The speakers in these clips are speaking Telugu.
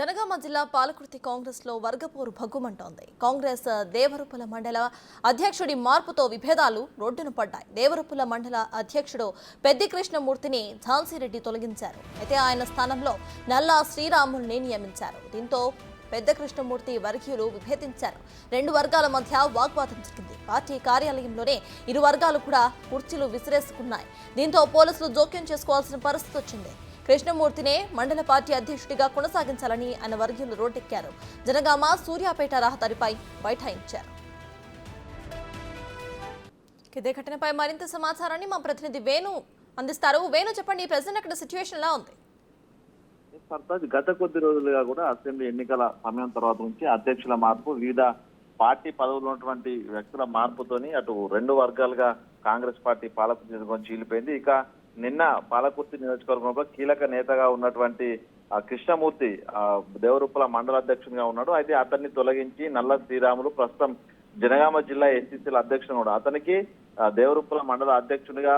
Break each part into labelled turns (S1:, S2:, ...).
S1: జనగామ జిల్లా పాలకుర్తి కాంగ్రెస్లో వర్గపోరు భగ్గుమంటోంది. కాంగ్రెస్ దేవరుపుల మండల అధ్యక్షుడి మార్పుతో విభేదాలు రోడ్డున పడ్డాయి. దేవరుపుల మండల అధ్యక్షుడు పెద్ది కృష్ణమూర్తిని ఝాన్సీరెడ్డి తొలగించారు. అయితే ఆయన స్థానంలో నల్లా శ్రీరాముల్ని నియమించారు. దీంతో పెద్ద కృష్ణమూర్తి వర్గీయులు విభేదించారు. రెండు వర్గాల మధ్య వాగ్వాదం జరిగింది. పార్టీ కార్యాలయంలోనే ఇరు వర్గాలు కూడా కుర్చీలు విసిరేసుకున్నాయి. దీంతో పోలీసులు జోక్యం చేసుకోవాల్సిన పరిస్థితి వచ్చింది. కృష్ణమూర్తినే మండల పార్టీ అధ్యక్షుడిగా కొనసాగించాలని ఆయన వర్గీయులు రోడ్డెక్కారు. జనగామ సూర్యాపేట రహదారిపై బైఠాయించారు. ఇదే ఘటనపై మరింత సమాచారాన్ని మా ప్రతినిధి వేణు అందిస్తారు. వేణు చెప్పండి ప్రజెంట్ అక్కడ సిచ్యువేషన్ ఎలా ఉంది?
S2: సర్తాజ్ గత కొద్ది రోజులుగా కూడా అసెంబ్లీ ఎన్నికల సమయం తర్వాత నుంచి అధ్యక్షుల మార్పు వివిధ పార్టీ పదవులు ఉన్నటువంటి వ్యక్తుల మార్పుతోని అటు రెండు వర్గాలుగా కాంగ్రెస్ పార్టీ పాలక చీలిపోయింది. ఇక నిన్న పాలకుర్తి నియోజకవర్గంలో కీలక నేతగా ఉన్నటువంటి ఆ కృష్ణమూర్తి ఆ దేవరూపల మండల అధ్యక్షునిగా ఉన్నాడు. అయితే అతన్ని తొలగించి నల్ల శ్రీరాములు ప్రస్తుతం జనగామ జిల్లా ఎస్సీసీల అధ్యక్షుడు కూడా అతనికి దేవరూపుల దేవరూపల మండల అధ్యక్షుడిగా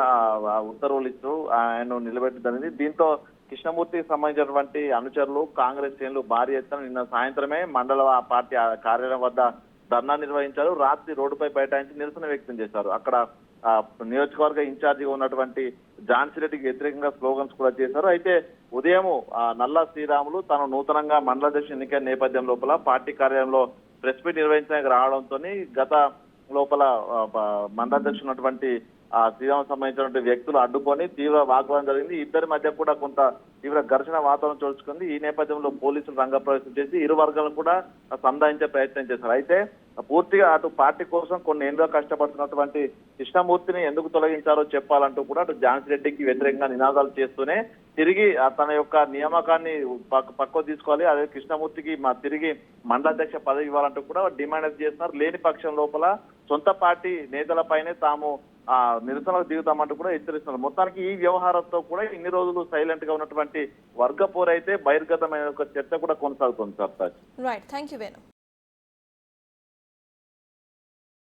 S2: ఉత్తర్వులు ఇస్తూ ఆయన నిలబెట్టడం దీంతో కృష్ణమూర్తికి సంబంధించినటువంటి అనుచరులు కాంగ్రెస్ శ్రేణులు భారీ ఎత్తున నిన్న సాయంత్రమే మండల పార్టీ కార్యాలయం వద్ద ధర్నా నిర్వహించారు. రాత్రి రోడ్డుపై బైఠాయించి నిరసన వ్యక్తం చేశారు. అక్కడ నియోజకవర్గ ఇన్ఛార్జిగా ఉన్నటువంటి ఝాన్సీ రెడ్డికి వ్యతిరేకంగా స్లోగన్స్ కూడా చేశారు. అయితే ఉదయం నల్ల శ్రీరాములు తాను నూతనంగా మండలాధ్యక్షుడు ఎన్నికైన నేపథ్యం లోపల పార్టీ కార్యాలయంలో ప్రెస్ మీట్ నిర్వహించడానికి రావడంతో గత లోపల మండల ప- మండలాధ్యక్షుడు ఉన్నటువంటి ఆ శ్రీరామ్ సంబంధించినటువంటి వ్యక్తులు అడ్డుకొని తీవ్ర వాగ్వాదం జరిగింది. ఇద్దరి మధ్య కూడా కొంత తీవ్ర ఘర్షణ వాతావరణం చోచుకుంది ఈ నేపథ్యంలో పోలీసులు రంగప్రవేశం చేసి ఇరు వర్గాలను కూడా సంధానించే ప్రయత్నం చేశారు. అయితే పూర్తిగా అటు పార్టీ కోసం కొన్ని ఏళ్ళుగా కష్టపడుతున్నటువంటి కృష్ణమూర్తిని ఎందుకు తొలగించారో చెప్పాలంటూ కూడా అటు ఝాన్సీ రెడ్డికి వ్యతిరేకంగా నినాదాలు చేస్తూనే తిరిగి తన యొక్క నియామకాన్ని పక్క పక్కకు తీసుకోవాలి. అదే కృష్ణమూర్తికి మా తిరిగి మండలాధ్యక్ష పదవి ఇవ్వాలంటూ కూడా డిమాండ్ చేస్తున్నారు. లేని పక్షం లోపల సొంత పార్టీ నేతలపైనే తాము ఆ నిరసనకు దిగుతామంటూ కూడా హెచ్చరిస్తున్నారు. మొత్తానికి ఈ వ్యవహారంతో కూడా ఇన్ని రోజులు సైలెంట్గా ఉన్నటువంటి వర్గ పోరైతే బహిర్గతమైన ఒక చర్చ కూడా కొనసాగుతుంది sir.
S1: Right thank you Venu